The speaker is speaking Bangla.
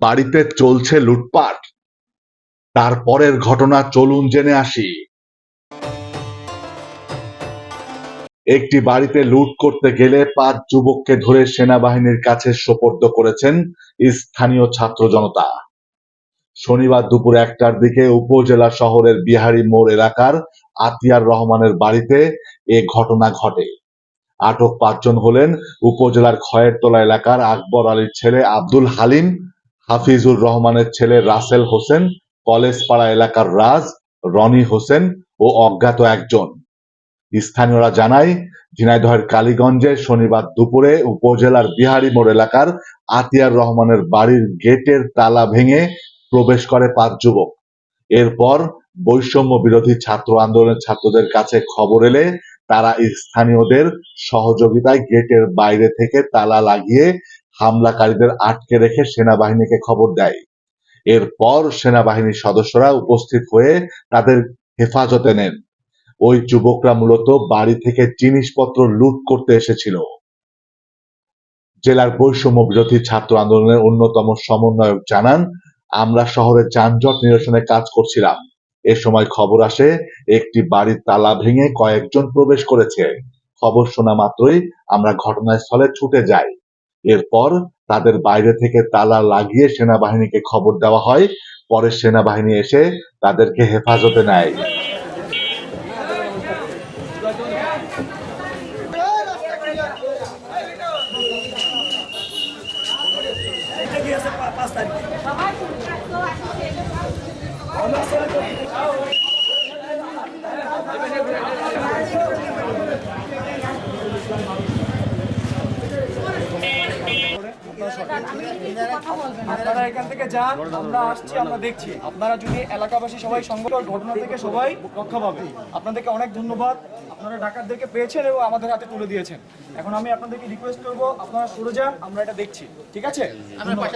বাড়িতে চলছে লুটপাট। তারপরের ঘটনা চলুন জেনে আসি। একটি বাড়িতে লুট করতে গেলে পাঁচ যুবককে ধরে সেনাবাহিনীর কাছে সোপর্দ করেছেন স্থানীয় ছাত্র জনতা। শনিবার দুপুর একটার দিকে উপজেলা শহরের বিহারী মোড় এলাকার আতিয়ার রহমানের বাড়িতে এ ঘটনা ঘটে। আটক পাঁচজন হলেন উপজেলার খয়েরতলা এলাকার আকবর আলীর ছেলে আব্দুল হালিম হাফিজুর রহমানের ছেলে রাসেল হোসেন, কলেজপাড়া এলাকার রাজ, রনি হোসেন ও অজ্ঞাত একজন। স্থানীয়রা জানায়, ঝিনাইদহের কালীগঞ্জে শনিবার দুপুরে উপজেলার বিহারী মোড় এলাকার আতিয়ার রহমানের বাড়ির গেটের তালা ভেঙে প্রবেশ করে পাঁচ যুবক। এরপর বৈষম্য বিরোধী ছাত্র আন্দোলনের ছাত্রদের কাছে খবর এলে তারা স্থানীয়দের সহযোগিতায় গেটের বাইরে থেকে তালা লাগিয়ে হামলাকারীদের আটকে রেখে সেনাবাহিনীকে খবর দেয়। এরপর সেনাবাহিনীর সদস্যরা উপস্থিত হয়ে তাদের হেফাজতে নেন। ওই যুবকরা মূলত বাড়ি থেকে জিনিসপত্র লুট করতে এসেছিল। জেলার বৈষম্য বিরোধী ছাত্র আন্দোলনের অন্যতম সমন্বয়ক জানান, আমরা শহরে যানজট নিরসনে কাজ করছিলাম। এ সময় খবর আসে, একটি বাড়ির তালা ভেঙে কয়েকজন প্রবেশ করেছে। খবর শোনা মাত্রই আমরা ঘটনাস্থলে ছুটে যাই। এরপর তাদের বাইরে থেকে তালা লাগিয়ে সেনাবাহিনীকে খবর দেওয়া হয়। পরে সেনাবাহিনী এসে তাদেরকে হেফাজতে নেয়। এটা গিয়েছে আপনারা এখান থেকে যান আমরা আসছি আমরা দেখছি। আপনারা যদি এলাকাবাসী সবাই সংগঠন ঘটনা থেকে সবাই রক্ষা পাবে। আপনাদেরকে অনেক ধন্যবাদ। আপনারা ডাকাতদেরকে পেয়েছেন এবং আমাদের হাতে তুলে দিয়েছেন। এখন আমি আপনাদেরকে রিকোয়েস্ট করব আপনারা সরে যান আমরা এটা দেখছি। ঠিক আছে? ধন্যবাদ।